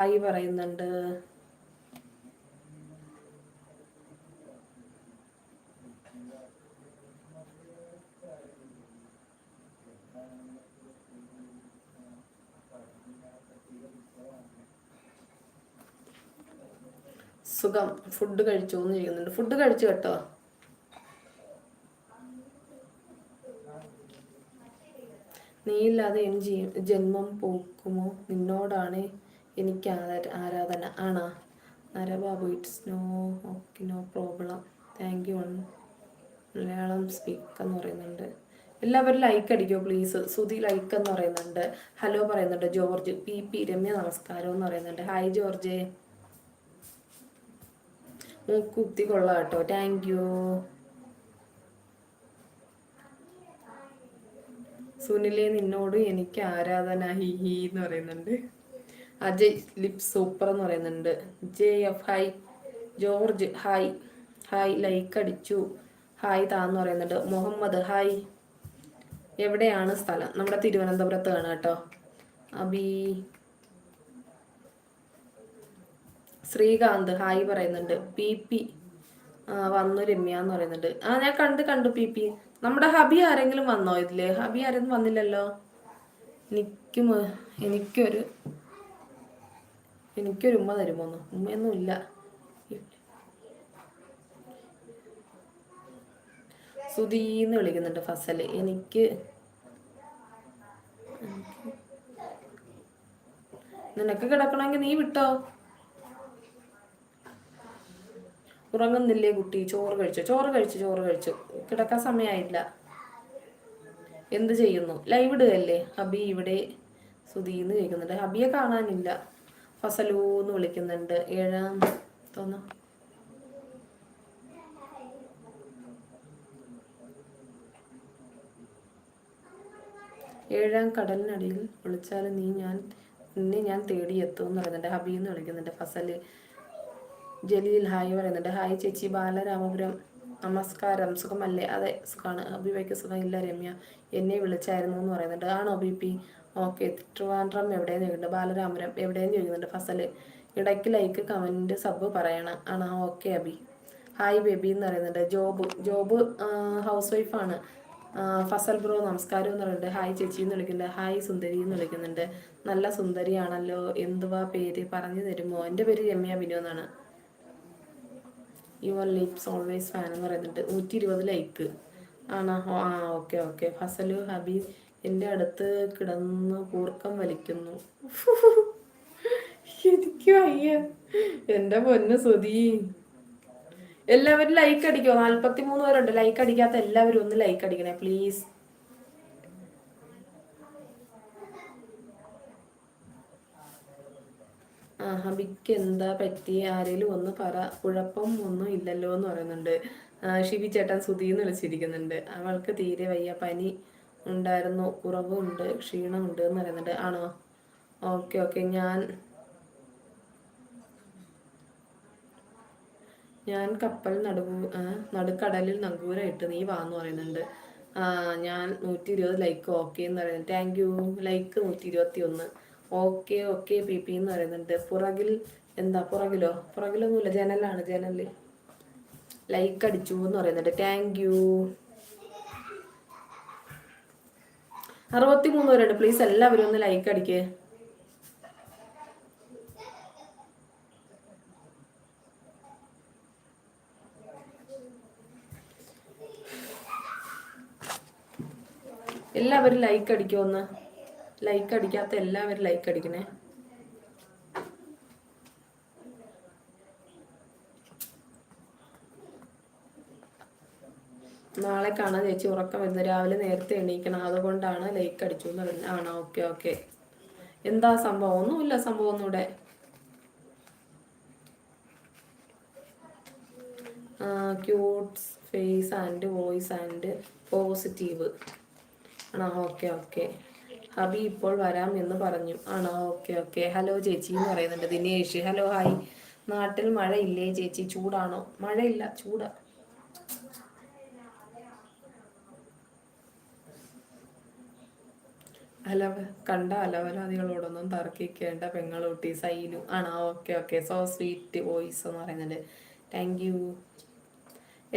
Hi പറയുന്നുണ്ട്. സുഖം. Food കഴിച്ചു എന്ന് ചോദിക്കുന്നുണ്ട് ഫുഡ് കഴിച്ചു കേട്ടോ. നീയില്ലാതെ എൻ ജന്മം പോക്കുമോ? നിന്നോടാണ് എനിക്ക് ആരാധന. ആണാ? നരബാബു it's no okay no problem thank you Malayalam speak എന്ന് പറയുന്നുണ്ട്. എല്ലാവരും ലൈക്ക് അടിക്കോ പ്ലീസ് സുധി ലൈക്ക് എന്ന് പറയുന്നുണ്ട്. ഹലോ പറയുന്നുണ്ട്. ജോർജ് പി പി രമ്യ നമസ്കാരം എന്ന് പറയുന്നുണ്ട്. Hi George. മൂക്കുത്തി കൊള്ളാം കേട്ടോ താങ്ക് യു സുനിലെ നിന്നോട് എനിക്ക് ആരാധന. ഹി ഹി എന്ന് പറയുന്നുണ്ട്. അജയ് ലിപ് സൂപ്പർ എന്ന് പറയുന്നുണ്ട്. J F hi George hi hi like അടിച്ചു. ഹായ് താന്ന് പറയുന്നുണ്ട്. മുഹമ്മദ് ഹായ് എവിടെയാണ് സ്ഥലം? നമ്മുടെ തിരുവനന്തപുരത്ത് ആണ് കേട്ടോ. അബി ശ്രീകാന്ത് ഹായ് പറയുന്നുണ്ട്. പി പി വന്നു രമ്യ എന്ന് പറയുന്നുണ്ട്. ആ ഞാൻ കണ്ട് കണ്ടു പി പി നമ്മുടെ ഹബി ആരെങ്കിലും വന്നോ ഇതിൽ? ഹബി ആരെങ്കിലും വന്നില്ലല്ലോ? എനിക്കും എനിക്കൊരു എനിക്കൊരു ഉമ്മ തരുമോന്ന് ഉമ്മയൊന്നും ഇല്ല. സുധീന്ന് വിളിക്കുന്നുണ്ട് ഫസൽ എനിക്ക് നിനക്ക് കിടക്കണമെങ്കിൽ നീ വിട്ടോ? ഉറങ്ങുന്നില്ലേ കുട്ടി? ചോറ് കഴിച്ചു? ചോറ് കഴിച്ചു ചോറ് കഴിച്ചു. കിടക്കാൻ സമയമായില്ല. എന്ത് ചെയ്യുന്നു? ലൈവ് ഇടുകയല്ലേ? ഹബി ഇവിടെ സുധീന്ന് കേൾക്കുന്നുണ്ട്. അബിയെ കാണാനില്ല. ഫസലൂന്ന് വിളിക്കുന്നുണ്ട്. ഏഴാം തോന്നുന്നു ഏഴാം കടലിനടിയിൽ വിളിച്ചാൽ നീ ഞാൻ നിന്നെ ഞാൻ തേടിയെത്തും എന്ന് പറയുന്നുണ്ട്. ഹബി എന്ന് വിളിക്കുന്നുണ്ട് ഫസൽ ജലീൽ ഹായ് പറയുന്നുണ്ട്. ഹായ് ചേച്ചി. ബാലരാമപുരം. നമസ്കാരം. സുഖമല്ലേ? അതെ സുഖമാണ് അഭിവയ്ക്ക് സുഖമില്ല രമ്യ. എന്നെ വിളിച്ചായിരുന്നു എന്ന് പറയുന്നുണ്ട്. ആണോ ബി പി? ഓക്കെ ട്രിവാൻഡ്രം എവിടെയെന്ന് ചോദിക്കുന്നുണ്ട്. ബാലരാമപുരം എവിടെയെന്ന് ചോദിക്കുന്നുണ്ട് ഫസൽ ഇടയ്ക്ക് ലൈക്ക് കമന്റ് സബ് പറയണം. ആണോ? ഓക്കെ അബി. ഹായ് ബേബി എന്ന് പറയുന്നുണ്ട്. ജോബ്. ജോബ് ഹൗസ് വൈഫാണ് ഫസൽ ബ്രോ നമസ്കാരം എന്ന് പറയുന്നുണ്ട്. ഹായ് ചേച്ചി എന്ന് വിളിക്കുന്നുണ്ട്. ഹായ് സുന്ദരി എന്ന് വിളിക്കുന്നുണ്ട്. നല്ല സുന്ദരിയാണല്ലോ. എന്തുവാ പേര്? പറഞ്ഞു തരുമോ? എന്റെ പേര് രമ്യ ബിനു എന്നാണ്. യുവർ ലിപ്സ് ഓൾവേസ് ഫാൻ എന്ന് പറയുന്നുണ്ട്. നൂറ്റി ഇരുപത് ലൈക്ക് ആണോ? ആ ഓക്കെ ഓക്കെ ഫസലു ഹബി എന്റെ അടുത്ത് കിടന്ന് കൂർക്കം വലിക്കുന്നു. എനിക്ക് വയ്യ. എന്റെ പൊന്ന് സുതി എല്ലാവരും ലൈക്ക് അടിക്കോ? നാൽപ്പത്തി മൂന്ന് പേരുണ്ട്. ലൈക്ക് അടിക്കാത്ത എല്ലാവരും ഒന്ന് ലൈക്ക് അടിക്കണേ പ്ലീസ് ഹബിക്ക് എന്താ പറ്റി? ആരേലും ഒന്ന് പറ. കുഴപ്പം ഒന്നും ഇല്ലല്ലോ എന്ന് പറയുന്നുണ്ട്. ഷിബി ചേട്ടൻ സുധീന്ന് വിളിച്ചിരിക്കുന്നുണ്ട്. അവൾക്ക് തീരെ വയ്യ. പനി ഉണ്ടായിരുന്നു. കുറവുണ്ട്. ക്ഷീണമുണ്ട് എന്ന് പറയുന്നുണ്ട്. ആണോ? Okay okay. ഞാൻ ഞാൻ കപ്പൽ നടു നടുക്കടലിൽ നങ്കൂരായിട്ട് നീ വാന്ന് പറയുന്നുണ്ട്. ഞാൻ നൂറ്റി ഇരുപത് ലൈക്ക്. ഓക്കെ എന്ന് പറയുന്നത് താങ്ക് യു. ലൈക്ക് നൂറ്റി ഇരുപത്തി ഒന്ന് ഓക്കെ ഓക്കെ പി പി എന്ന് പറയുന്നുണ്ട്. പുറകിൽ എന്താ? പുറകിലോ? പുറകിലൊന്നുമില്ല. ജനലാണ് ജനൽ. ലൈക്ക് അടിച്ചു എന്ന് പറയുന്നുണ്ട്. താങ്ക് യു അറുപത്തി മൂന്ന് പേരുണ്ട്. പ്ലീസ് എല്ലാവരും ഒന്ന് ലൈക്ക് അടിക്കേ. എല്ലാവരും ലൈക്ക് അടിക്കുമെന്ന് ലൈക്ക് അടിക്കാത്ത എല്ലാവരും ലൈക്ക് അടിക്കണേ. നാളെ കാണാൻ ചേച്ചി ഉറക്കം വരുന്നത് രാവിലെ നേരത്തെ എണീക്കണം. അതുകൊണ്ടാണ് ലൈക്ക് അടിച്ചു എന്ന് പറഞ്ഞു. ആണോ? ഓക്കെ ഓക്കെ എന്താ സംഭവം? ഒന്നുമില്ല സംഭവം ഒന്നൂടെ cutes face and voice and positive ആണോ? ഓക്കെ ഓക്കെ ഹബി ഇപ്പോൾ വരാം എന്ന് പറഞ്ഞു. ആണോ? Okay okay. ഹലോ ചേച്ചി എന്ന് പറയുന്നുണ്ട്. Dinesh hello hi. നാട്ടിൽ മഴ ഇല്ലേ ചേച്ചി? ചൂടാണോ? മഴയില്ല ചൂടാ. അല കണ്ട അലവലാദികളോടൊന്നും തർക്കിക്കേണ്ട പെങ്ങളൂട്ടി സൈനു. ആണോ? Okay okay. So sweet voice എന്ന് പറയുന്നുണ്ട്. Thank you